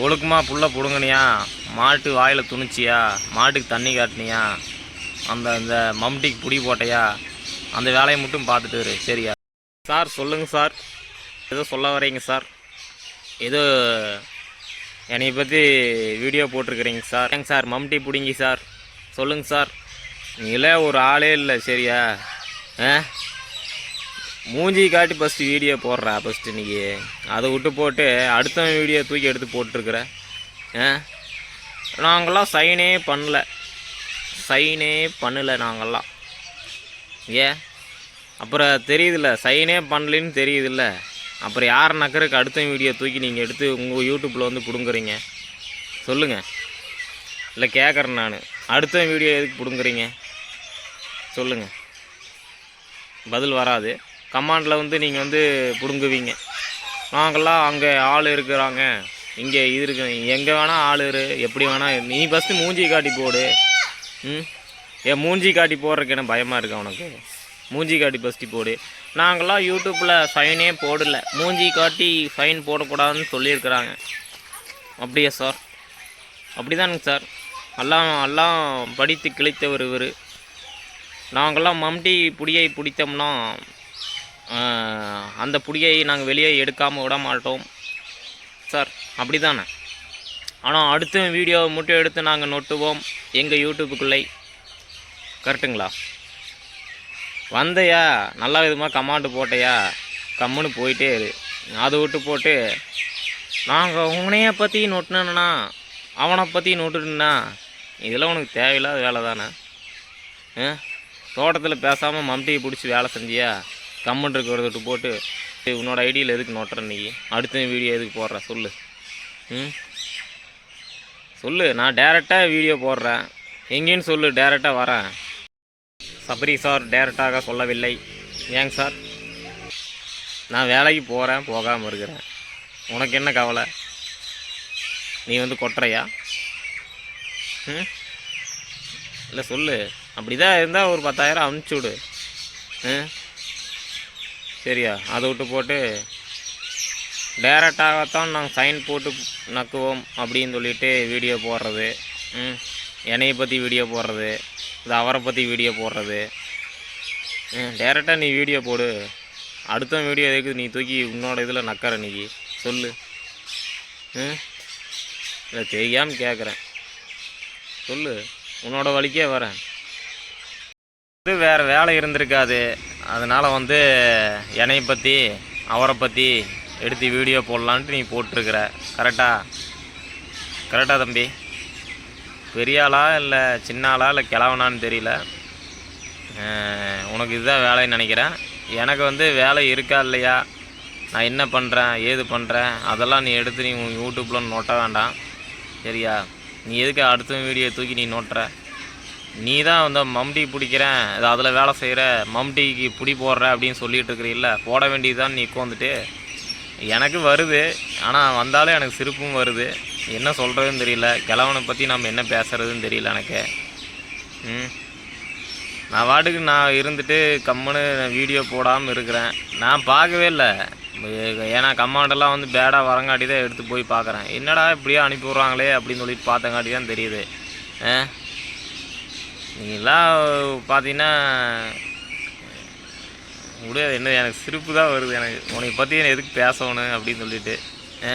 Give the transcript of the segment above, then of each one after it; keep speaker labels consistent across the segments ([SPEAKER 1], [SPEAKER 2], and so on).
[SPEAKER 1] ஒழுக்கமாக புல்ல பிடுங்கினியா? மாட்டு வாயில் துணிச்சியா? மாட்டுக்கு தண்ணி காட்டினியா? அந்த அந்த மம்டிக்கு பிடி போட்டையா? அந்த வேலையை மட்டும் பார்த்துட்டு சரியா? சார் சொல்லுங்கள் சார். ஏதோ சொல்ல வரீங்க சார். ஏதோ என்னை பற்றி வீடியோ போட்டிருக்கிறீங்க சார். ஏங்க சார் மம்டி பிடிங்கி சார். சொல்லுங்கள் சார். நீங்களே ஒரு ஆளே இல்லை சரியா? ஆ? மூஞ்சி காட்டி ஃபஸ்ட்டு வீடியோ போடுறா ஃபஸ்ட்டு இன்றைக்கி அதை விட்டு போட்டு அடுத்தவன் வீடியோ தூக்கி எடுத்து போட்டிருக்கிற. ஆ? நாங்கள்லாம் சைனே பண்ணல. சைனே பண்ணல நாங்கள்லாம் ஏன் அப்புறம் தெரியுதுல்ல சைனே பண்ணலன்னு தெரியுதுல்ல. அப்புறம் யார் நக்கருக்கு அடுத்த வீடியோ தூக்கி நீங்கள் எடுத்து உங்கள் யூடியூப்பில் வந்து பிடுங்குறீங்க சொல்லுங்கள் இல்லை கேட்குறேன் நான். அடுத்த வீடியோ எதுக்கு பிடுங்குறீங்க சொல்லுங்கள் பதில் வராது. கமாண்டில் வந்து நீங்கள் வந்து பிடுங்குவீங்க. நாங்கள்லாம் அங்கே ஆள் இருக்கிறாங்க. இங்கே இது இருக்கு எங்கே வேணால் ஆள் இரு எப்படி வேணால் நீ ஃபஸ்ட்டு மூஞ்சி காட்டி போடு. ம்? என் மூஞ்சி காட்டி போடுறதுக்கு என்ன பயமாக இருக்கு உனக்கு? மூஞ்சி காட்டி ஃபஸ்ட்டு போடு. நாங்களாம் யூடியூப்பில் ஃபைனே போடல. மூஞ்சி காட்டி ஃபைன் போடக்கூடாதுன்னு சொல்லியிருக்கிறாங்க. அப்படியா சார் அப்படிதானுங்க சார் எல்லாம் எல்லாம் படித்து கிழித்தவர் இவர். நாங்கள்லாம் மம்டி புடியை பிடித்தோம்னா அந்த புடியை நாங்கள் வெளியே எடுக்காமல் விட மாட்டோம். சார் அப்படி தானே ஆனால் அடுத்த வீடியோவை மட்டும் எடுத்து நாங்கள் நொட்டுவோம் எங்கள் யூடியூப்புக்குள்ளே கரெக்டுங்களா? வந்தையா? நல்ல விதமாக கமாண்டு போட்டையா? கம்முன்னு போயிட்டே இரு. அதை விட்டு போட்டு நாங்கள் உன்னைய பற்றி நொட்டினா அவனை பற்றி நொட்டுனா இதெல்லாம் உனக்கு தேவையில்லாத வேலை தானே ஆ? தோட்டத்தில் பேசாமல் மம்டியை பிடிச்சி வேலை செஞ்சியா? கம்மன் இருக்கிறத விட்டு போட்டு. உன்னோட ஐடியில் எதுக்கு நோட்டுற நீ? அடுத்த வீடியோ எதுக்கு போடுற? சொல்லு. ம்? சொல்லு நான் டேரெக்டாக வீடியோ போடுறேன். எங்கேன்னு சொல்லு டேரெக்டாக வரேன். சபரி சார் டேரெக்டாக சொல்லவில்லை. ஏங்க சார் நான் வேலைக்கு போகிறேன் போகாமல் இருக்கிறேன். உனக்கு என்ன கவலை? நீ வந்து கொட்டுறையா? ம்? இல்லை சொல்லு. அப்படிதான் இருந்தால் ஒரு பத்தாயிரம் அனுப்பிச்சி விடு. ம்? சரியா? அதை விட்டு போட்டு டேரெக்டாகத்தான் நாங்கள் சைன் போட்டு நக்குவோம் அப்படின்னு சொல்லிட்டு வீடியோ போடுறது. ம்? என்னையை பற்றி வீடியோ போடுறது. இது அவரை பற்றி வீடியோ போடுறது. ம் டேரெக்டாக நீ வீடியோ போடு. அடுத்த வீடியோ எதுக்கு நீ தூக்கி உன்னோட இதில் நக்கற நீ? சொல்லு. ம்? இல்லை தெரியாமல் கேட்குறேன் சொல்லு. உன்னோட வழிக்கே வரேன். இது வேறு வேலை இருந்திருக்காது. அதனால் வந்து என்னை பற்றி அவரை பற்றி எடுத்து வீடியோ போடலான்ட்டு நீ போட்டிருக்கிற. கரெக்டா கரெக்டா தம்பி? பெரிய ஆளா இல்லை சின்ன ஆளா இல்லை கிளவனான்னு தெரியல. உனக்கு இதுதான் வேலைன்னு நினைக்கிறேன். எனக்கு வந்து வேலை இருக்கா இல்லையா? நான் என்ன பண்ணுறேன் ஏது பண்ணுறேன் அதெல்லாம் நீ எடுத்து நீ யூடியூப்பில் நோட்ட வேண்டாம். சரியா? நீ எதுக்கு அடுத்த வீடியோ தூக்கி நீ நோட்டுற? நீ தான் வந்து மம்டி பிடிக்கிறேன். இது அதில் வேலை செய்கிற மம்டிக்கு பிடி போடுற அப்படின்னு சொல்லிட்டு இருக்கிறீல்ல போட வேண்டியதுதான் நீ உட்காந்துட்டு எனக்கு வருது ஆனால் வந்தாலும் எனக்கு சிரிப்பும் வருது. என்ன சொல்கிறதுன்னு தெரியல. கிழவனை பற்றி நம்ம என்ன பேசுகிறதுன்னு தெரியல எனக்கு. ம். நான் வாட்டுக்கு நான் இருந்துட்டு கம்முன்னு வீடியோ போடாமல் இருக்கிறேன். நான் பார்க்கவே இல்லை. ஏன்னா கமாண்டெல்லாம் வந்து பேடாக வரங்காட்டி தான் எடுத்து போய் பார்க்குறேன். என்னடா இப்படியே அனுப்பி விட்றாங்களே அப்படின்னு சொல்லிட்டு பார்த்தங்காட்டி தான் தெரியுது. ஆ? நீங்களாம் பார்த்தீங்கன்னா முடியாது என்ன எனக்கு சிரிப்பு தான் வருது எனக்கு. உனக்கு பற்றி எதுக்கு பேசணும் அப்படின்னு சொல்லிட்டு ஆ?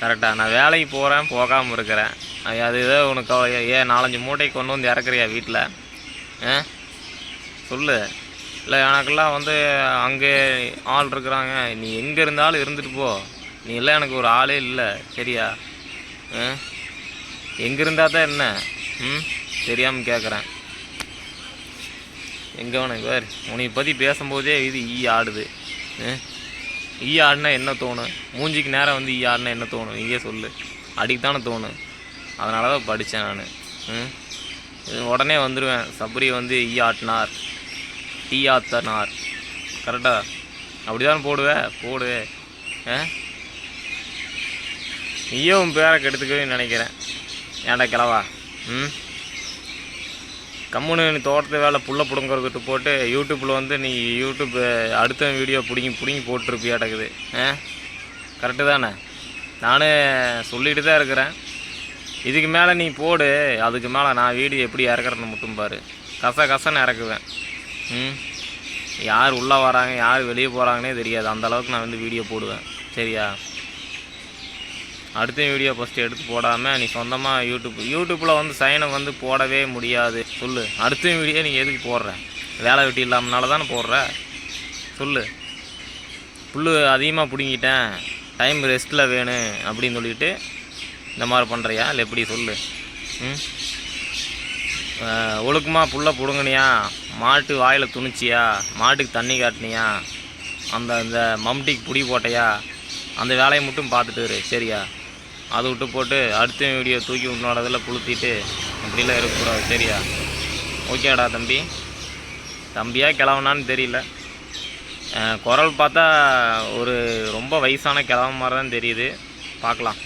[SPEAKER 1] கரெக்டாக நான் வேலைக்கு போகிறேன் போகாமல் இருக்கிறேன். அது ஏதோ உனக்கு ஏன் நாலஞ்சு மூட்டை கொண்டு வந்து இறக்குறியா வீட்டில் ஆ? சொல்லு. இல்லை எனக்கெல்லாம் வந்து அங்கே ஆள் இருக்கிறாங்க. நீ எங்கே இருந்தாலும் இருந்துட்டு போ. நீ எல்லாம் எனக்கு ஒரு ஆளே இல்லை. சரியா? ஆ? எங்கே இருந்தால் தான் என்ன? ம்? தெரியாமல் கேட்குறேன் எங்கே வேணும் வேறு உனக்கு பற்றி பேசும்போதே இது ஈ ஆடுது. ஈ ஆடினா என்ன தோணும்? மூஞ்சிக்கு நேரம் வந்து ஈ ஆடினா என்ன தோணும்? நீயே சொல்லு. அடிக்கத்தானே தோணும். அதனால தான் படித்தேன் நான் உடனே வந்துடுவேன் சபரி வந்து ஈ ஆட்டினார். டீ ஆத்தனார். கரெக்டா? அப்படி தான் போடுவே. போடுவேன் ஆ? உன் பேரை கெடுத்துக்கவே நினைக்கிறேன். ஏன்டா கிளவா ம்? கம்முனு நீ தோட்டத்து வேலை புல்ல பிடுங்கிறதுட்டு போட்டு யூடியூப்பில் வந்து நீ யூடியூப் அடுத்த வீடியோ பிடிங்கி பிடிங்கி போட்டிருப்பியாட்டக்குது ஆ? கரெக்டு தானே? நான் சொல்லிட்டு தான் இருக்கிறேன். இதுக்கு மேலே நீ போடு அதுக்கு மேலே நான் வீடியோ எப்படி இறக்குறேன்னு மட்டும் பாரு. கச கசன்னு இறக்குவேன். ம்? யார் உள்ளே வராங்க யார் வெளியே போகிறாங்கன்னே தெரியாது. அந்தளவுக்கு நான் வந்து வீடியோ போடுவேன். சரியா? அடுத்த வீடியோ ஃபஸ்ட்டு எடுத்து போடாமல் நீ சொந்தமாக யூடியூப் யூடியூப்பில் வந்து சைனை வந்து போடவே முடியாது. சொல்லு. அடுத்த வீடியோ நீ எதுக்கு போடுற? வேலை வெட்டி இல்லாமனால தானே போடுற? சொல்லு. புல் அதிகமாக பிடுங்கிட்டேன். டைம் ரெஸ்ட்டில் வேணும் அப்படின்னு சொல்லிட்டு இந்த மாதிரி பண்ணுறியா இல்லை எப்படி? சொல்லு. ம்? ஒழுக்கமாக புல்லை பிடுங்கினியா? மாட்டு வாயில் துணிச்சியா? மாட்டுக்கு தண்ணி காட்டினியா? அந்த அந்த மம்டிக்கு புடி போட்டையா? அந்த வேலையை மட்டும் பார்த்துட்டு சரியா? அதை விட்டு போட்டு அடுத்த வீடியோ தூக்கி உன்னோட இதில் புளுத்திட்டு அப்படிலாம் இருக்கக்கூடாது சரியா? ஓகேடா தம்பி. தம்பியா கிளவனான்னு தெரியல. குரல் பார்த்தா ஒரு ரொம்ப வயசான கிளவன் மாதிரி தான் தெரியுது. பார்க்கலாம்.